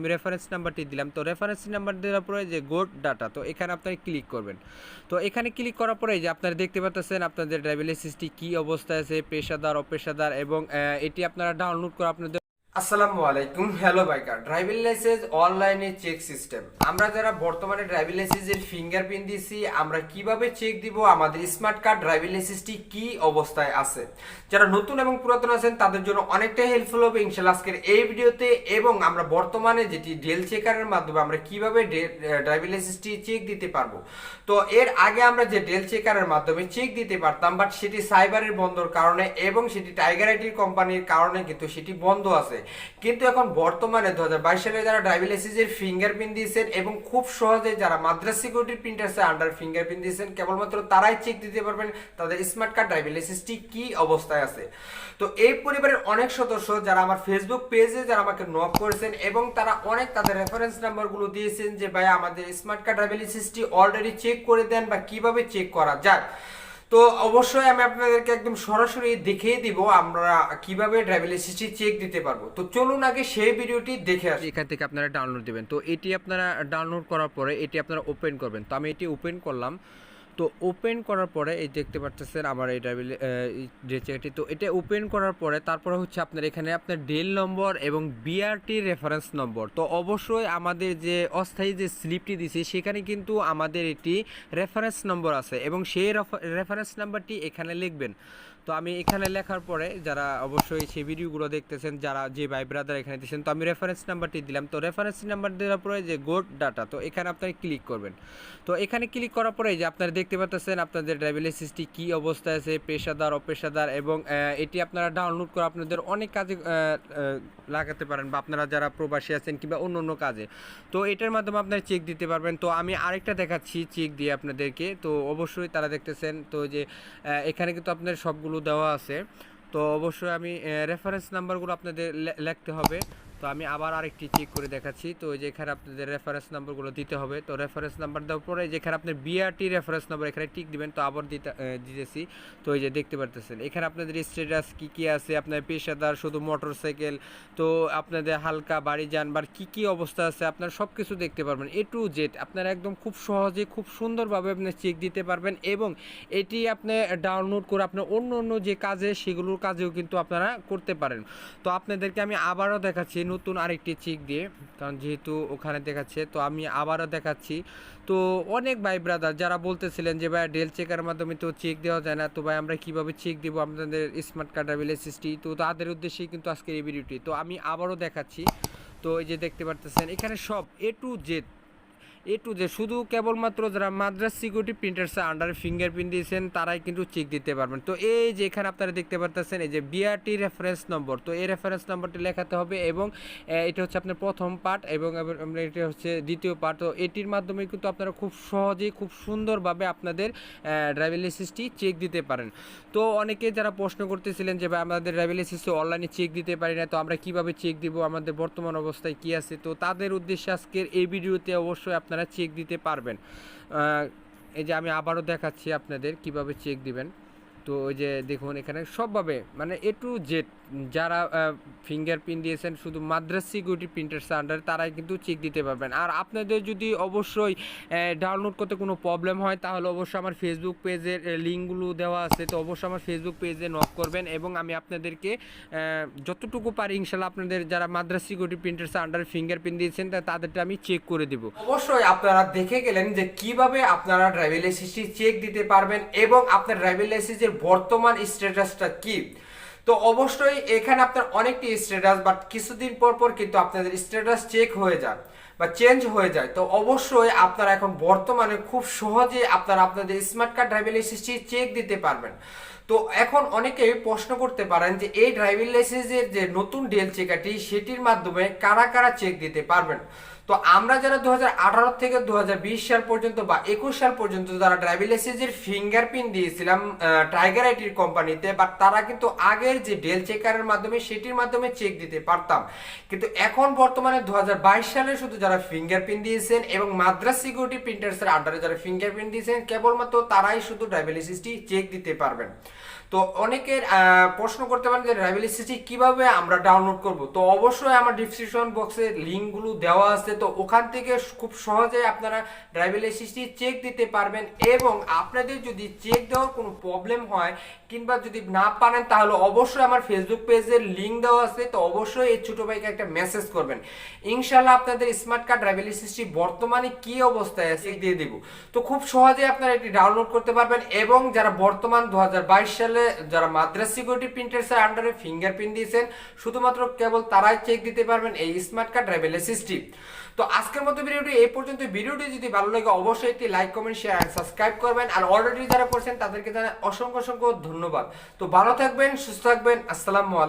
আমি রেফারেন্স নাম্বারটি দিলাম। তো রেফারেন্স নাম্বার দেওয়ার পরে যে গোড ডাটা তো এখানে আপনি ক্লিক করবেন। তো এখানে ক্লিক করার পরে যে আপনারা দেখতে পাচ্ছেন আপনাদের ড্রাইভিং লাইসেন্সটি কী অবস্থায় আছে, পেশাদার, অপেশাদার এবং এটি আপনারা ডাউনলোড করে আপনাদের আসসালামু আলাইকুম, হ্যালো বাইকার। ড্রাইভিং লাইসেন্স অনলাইনে চেক সিস্টেম। আমরা যারা বর্তমানে ড্রাইভিং লাইসেন্সের ফিঙ্গারপ্রিন্ট দিছি, আমরা কীভাবে চেক দিব, আমাদের স্মার্ট কার্ড, ড্রাইভিং লাইসেন্সটি কি অবস্থায় আছে? যারা নতুন এবং পুরাতন আছেন, তাদের জন্য অনেকটা হেল্পফুল হবে ইনশাল্লাহ আজকের এই ভিডিওতে। এবং আমরা বর্তমানে যেটি ডেল চেকারের মাধ্যমে আমরা কীভাবে ড্রাইভিং লাইসেন্সটি চেক দিতে পারব। তো এর আগে আমরা যে ডেল চেকারের মাধ্যমে চেক দিতে পারতাম, বাট সেটি সাইবারের বন্ধর কারণে এবং সেটি টাইগার আইটির কোম্পানির কারণে কিন্তু সেটি বন্ধ আছে। কিন্তু এখন বর্তমানে দু হাজার বাইশ সালে যারা ড্রাইভিং লাইসেন্সের ফিঙ্গারপ্রিন্ট দিয়েছেন এবং খুব সহজে যারা মাদ্রাস সিকিউরিটি প্রিন্টার্সে আন্ডার ফিঙ্গারপ্রিন্ট দিয়েছেন, কেবলমাত্র তারাই চেক দিতে পারবেন তাদের স্মার্ট কার্ড ড্রাইভিং লাইসেন্সটি কি অবস্থায় আছে। তো এই পরিবারের অনেক সদস্য যারা আমার ফেসবুক পেজে যারা আমাকে নক করেছেন এবং তারা অনেক তাদের রেফারেন্স নাম্বারগুলো দিয়েছেন যে ভাই আমাদের স্মার্ট কার্ড ড্রাইভিং লাইসেন্সটি অলরেডি চেক করে দেন বা কীভাবে চেক করা যায়? তো অবশ্যই আমি আপনাদেরকে একদম সরাসরি দেখিয়ে দিব আমরা কীভাবে ড্রাইভিং লাইসেন্সটি চেক দিতে পারব। তো চলুন আগে সেই ভিডিওটি দেখে আসি। এখান থেকে আপনারা ডাউনলোড দিবেন। তো এটি আপনারা ডাউনলোড করার পরে এটি আপনারা ওপেন করবেন। তো আমি এটি ওপেন করলাম। তো ওপেন করার পরে এই দেখতে পাচ্ছেন আমার এই ড্রাইভিং যে চেকটি তো এটা ওপেন করার পরে তারপরে হচ্ছে আপনার এখানে আপনার ডেল নম্বর এবং বিআরটি রেফারেন্স নম্বর তো অবশ্যই আমাদের যে অস্থায়ী যে স্লিপটি দিছি, সেখানে কিন্তু আমাদের এটি রেফারেন্স নম্বর আছে এবং সেই রেফারেন্স নাম্বারটি এখানে লিখবেন। তো আমি এখানে লেখার পরে যারা অবশ্যই সেই ভিডিওগুলো দেখতেছেন, যারা যে ভাই ব্রাদার এখানে দিচ্ছেন তো আমি রেফারেন্স নাম্বারটি দিলাম। তো রেফারেন্স নাম্বার দেওয়ার পরে যে গোড ডাটা তো এখানে আপনারা ক্লিক করবেন। তো এখানে ক্লিক করার পরে যে আপনারা দেখতে পাচ্ছেন আপনাদের ড্রাইভিং লাইসেন্সটি কী অবস্থায় আছে, পেশাদার, অপেশাদার এবং এটি আপনারা ডাউনলোড করে আপনাদের অনেক কাজে লাগাতে পারেন বা আপনারা যারা প্রবাসী আছেন কিংবা অন্য অন্য কাজে। তো এটার মাধ্যমে আপনারা চেক দিতে পারবেন। তো আমি আরেকটা দেখাচ্ছি চেক দিয়ে আপনাদেরকে। তো অবশ্যই তারা দেখতেছেন, তো যে এখানে কিন্তু আপনার সবগুলো দেওয়া আছে। তো অবশ্যই আমি রেফারেন্স নাম্বারগুলো আপনাদের লিখতে হবে। তো আমি আবার আরেকটি চেক করে দেখাচ্ছি। তো এই যে এখানে আপনাদের রেফারেন্স নাম্বারগুলো দিতে হবে। তো রেফারেন্স নাম্বার দেওয়ার পরে যেখানে আপনার বিআরটি রেফারেন্স নাম্বার এখানে টিক দিবেন। তো আবার দিতে দিতেছি। তো এই যে দেখতে পারতেছেন, এখানে আপনাদের স্ট্যাটাস কি কি আছে? আপনার পেশাদার, শুধু মোটর সাইকেল তো আপনাদের হালকা বাড়ি যান বা কি কি অবস্থা আছে? আপনারা সব কিছু দেখতে পারবেন। এ টু জেড আপনারা একদম খুব সহজে, খুব সুন্দরভাবে আপনি চেক দিতে পারবেন এবং এটি আপনি ডাউনলোড করে আপনার অন্য অন্য যে কাজে, সেগুলোর কাজেও কিন্তু আপনারা করতে পারেন। তো আপনাদেরকে আমি আবারও দেখাচ্ছি নতুন আরেকটি চিক দিয়ে, কারণ যেহেতু ওখানে দেখাচ্ছে, তো আমি আবারও দেখাচ্ছি। তো অনেক ভাই ব্রাদার যারা বলতেছিলেন যে ভাই ডেল চেকের মাধ্যমে তো চেক দেওয়া যায় না, তো ভাই আমরা কীভাবে চেক দেবো আপনাদের স্মার্ট কার্ড এসিসটি তো তাদের উদ্দেশ্যেই কিন্তু আজকের এই ভিডিওটি তো আমি আবারও দেখাচ্ছি। তো এই যে দেখতে পারতেছেন, এখানে সব A to Z A to যে শুধু কেবলমাত্র যারা মাদ্রাস সিকিউরিটি প্রিন্টার্সে আন্ডার ফিঙ্গারপ্রিন্ট দিয়েছেন, তারাই কিন্তু চেক দিতে পারবেন। তো এই যে এখানে আপনারা দেখতে পারতেছেন, এই যে বিআরটি রেফারেন্স নম্বর তো এই রেফারেন্স নম্বরটি লেখাতে হবে এবং এটা হচ্ছে আপনার প্রথম পার্ট এবং এটা হচ্ছে দ্বিতীয় পার্ট তো এটির মাধ্যমে কিন্তু আপনারা খুব সহজেই, খুব সুন্দরভাবে আপনাদের ড্রাইভিং লাইসেন্সটি চেক দিতে পারেন। তো অনেকে যারা প্রশ্ন করতেছিলেন যে, ভাই, আমাদের ড্রাইভিং লাইসেন্সে অনলাইনে চেক দিতে পারি না, তো আমরা কীভাবে চেক দিব? আমাদের বর্তমান অবস্থায় কি আছে? তো তাদের উদ্দেশ্যে আজকের এই ভিডিওতে অবশ্যই আপনারা চেক দিতে পারবেন। এই যে আমি আবারও দেখাচ্ছি আপনাদের কীভাবে চেক দিবেন। তো ওই যে দেখুন এখানে সবভাবে মানে এ টু জেড যারা ফিঙ্গারপ্রিন্ট দিয়েছেন শুধু মাদ্রাস সিকিউরিটি প্রিন্টার্স আন্ডারে তারাই কিন্তু চেক দিতে পারবেন। আর আপনাদের যদি অবশ্যই ডাউনলোড করতে কোনো প্রবলেম হয়, তাহলে অবশ্যই আমার ফেসবুক পেজের লিঙ্কগুলো দেওয়া আছে, তো অবশ্যই আমার ফেসবুক পেজে নক করবেন এবং আমি আপনাদেরকে যতটুকু পারি ইনশাল্লাহ আপনাদের যারা মাদ্রাস সিকিউরিটি প্রিন্টার্স আন্ডারে ফিঙ্গারপ্রিন্ট দিয়েছেন তাদেরটা আমি চেক করে দেবো। অবশ্যই আপনারা দেখে গেলেন যে কীভাবে আপনারা ড্রাইভিং লাইসেন্সটি চেক দিতে পারবেন এবং আপনার ড্রাইভিং লাইসেন্সের বর্তমান স্ট্যাটাসটা কি। তো অবশ্যই এখানে আপনার অনেকটি স্ট্যাটাস বাট কিছুদিন পর পর কিন্তু আপনাদের স্ট্যাটাস চেক হয়ে যায় বা চেঞ্জ হয়ে যায়। তো অবশ্যই আপনারা এখন বর্তমানে খুব সহজে আপনারা আপনাদের স্মার্ট কার্ড ড্রাইভিং লাইসেন্সটি চেক দিতে পারবেন। তো এখন অনেকে প্রশ্ন করতে পারেন যে এই ড্রাইভিং লাইসেন্সের যে নতুন ডিএল চেকারটি সেটির মাধ্যমে কারা কারা চেক দিতে পারবেন? তো আমরা যারা দু হাজার আঠারো থেকে দু হাজার বিশ সাল পর্যন্ত বা একুশ সাল পর্যন্ত যারা ড্রাইভিং লাইসেন্সের ফিঙ্গারপ্রিন্ট দিয়েছিলাম টাইগার আইটির কোম্পানিতে বাট তারা কিন্তু আগের যে ডেল চেকারের মাধ্যমে, সেটির মাধ্যমে চেক দিতে পারতাম। কিন্তু এখন বর্তমানে দু হাজার বাইশ সালে শুধু যারা ফিঙ্গারপ্রিন্ট দিয়েছেন এবং মাদ্রাস সিকিউরিটি প্রিন্টার্সের আন্ডারে যারা ফিঙ্গারপ্রিন্ট দিয়েছেন, কেবলমাত্র তারাই শুধু ড্রাইভিং লাইসেন্সটি চেক দিতে পারবেন। তো অনেকের প্রশ্ন করতে পারেন যে ড্রাইভিং লাইসেন্সটি কীভাবে আমরা ডাউনলোড করব? তো অবশ্যই আমার ডিসক্রিপশন বক্সে লিঙ্কগুলো দেওয়া আছে। তো ওখান থেকে খুব সহজে আপনারা ড্রাইভিং লাইসেন্সটি চেক দিতে পারবেন এবং আপনাদের যদি চেক দেওয়ার কোনো প্রবলেম হয় কিংবা যদি না পারেন তাহলে অবশ্যই আমার ফেসবুক পেজের লিঙ্ক দেওয়া আছে। তো অবশ্যই এই ছোটো ভাইকে একটা মেসেজ করবেন। ইনশাল্লাহ আপনাদের স্মার্ট কার্ড ড্রাইভিং লাইসেন্সটি বর্তমানে কি অবস্থায় আছে দিয়ে দিব। তো খুব সহজে আপনারা এটি ডাউনলোড করতে পারবেন এবং যারা বর্তমান দু হাজার বাইশ সালে যারা মাদ্রাস সিকিউরিটি প্রিন্টার্সের আন্ডারে ফিঙ্গারপ্রিন্ট দিয়েছেন, শুধুমাত্র কেবল তারাই চেক দিতে পারবেন এই স্মার্ট কার্ড ড্রাইভিং সিস্টি তো আজকের মতো ভিডিওটি এই পর্যন্ত। ভিডিওটি যদি ভালো লাগে, অবশ্যই একটি লাইক কমেন্ট শেয়ার আর সাবস্ক্রাইব করবেন। আর অলরেডি যারা করছেন, তাদেরকে জানাই অসংখ্য অসংখ্য ধন্যবাদ। তো ভালো থাকবেন, সুস্থ থাকবেন। আসসালামু আলাইকুম।